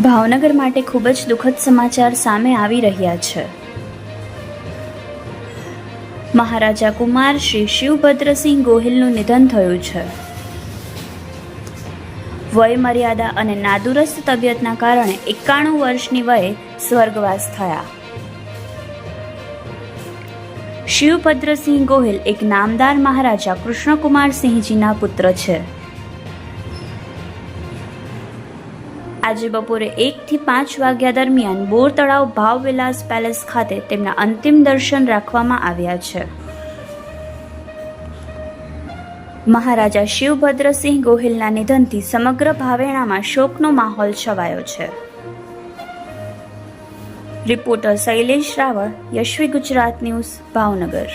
ભાવનગર માટે ખૂબ જ દુઃખદ સમાચાર સામે આવી રહ્યા છે. મહારાજા કુમાર શ્રી શિવભદ્રસિંહ ગોહિલનું નિધન થયું છે. વય મર્યાદા અને નાદુરસ્ત તબિયતના કારણે એકાણું વર્ષની વયે સ્વર્ગવાસ થયા. શિવભદ્રસિંહ ગોહિલ એક નામદાર મહારાજા કૃષ્ણકુમાર સિંહજીના પુત્ર છે. આજે બપોરે એકથી પાંચ વાગ્યા દરમિયાન બોર તળાવ ભાવ વિલાસ પેલેસ ખાતે તેમના અંતિમ દર્શન રાખવામાં આવ્યા છે. મહારાજા શિવભદ્રસિંહ ગોહિલના નિધનથી સમગ્ર ભાવેણામાં શોકનો માહોલ છવાયો છે. Reporter Shailesh Raval Yashvi Gujarat News Bhavnagar.